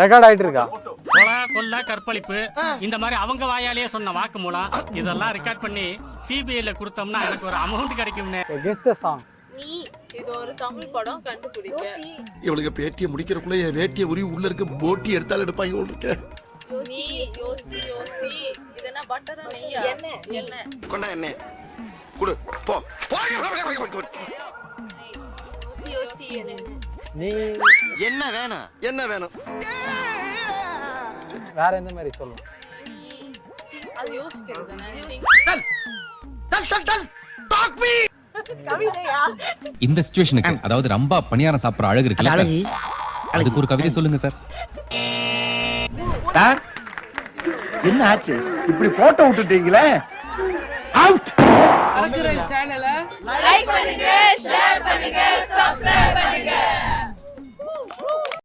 Record ஆயிட்டு இருக்கா கொலை கொல்ல கற்பழிப்பு. இந்த மாதிரி அவங்க வாயாலேயே சொன்ன வாக்கு மூலம் இதெல்லாம் ரெக்கார்ட் பண்ணி சிபிஐல கொடுத்தோம்னா எனக்கு ஒரு அமௌண்ட் கிடைக்கும்னு. கெஸ் த சாங் நீ இது ஒரு தமிழ் படம் கண்டுபிடிக்க. இவளுக்கு பேட்டியை முடிக்கிறக்குள்ள என் வேட்டியை உரி உள்ள இருக்க போட்டி எடுத்தாலும் எடுப்பாங்க போல இருக்க. நீ யோசி யோசி. இது என்ன பட்டரா நெய்யா? என்ன கொண்டா என்ன குடு. போ. யோசி யோசி என்ன நீ என்ன வேணும்? என்ன வேணும்? வேற எந்த மாதிரி சொல்லணும்? அது யோசிக்கிறது தானே. Tell tell tell tell talk me இந்த சுச்சுவேஷனுக்கு அதாவது ரம்பா பணியாரம் சாப்பிடுற அழகு இருக்குல்ல சார்? அதுக்கு ஒரு கவிதை சொல்லுங்க சார். சார் என்ன ஆச்சு? இப்படி போட்டோ விட்டுட்டீங்களே? அவுட் லைக் பண்ணுங்க ஷேர் பண்ணுங்க சப்ஸ்கிரைப்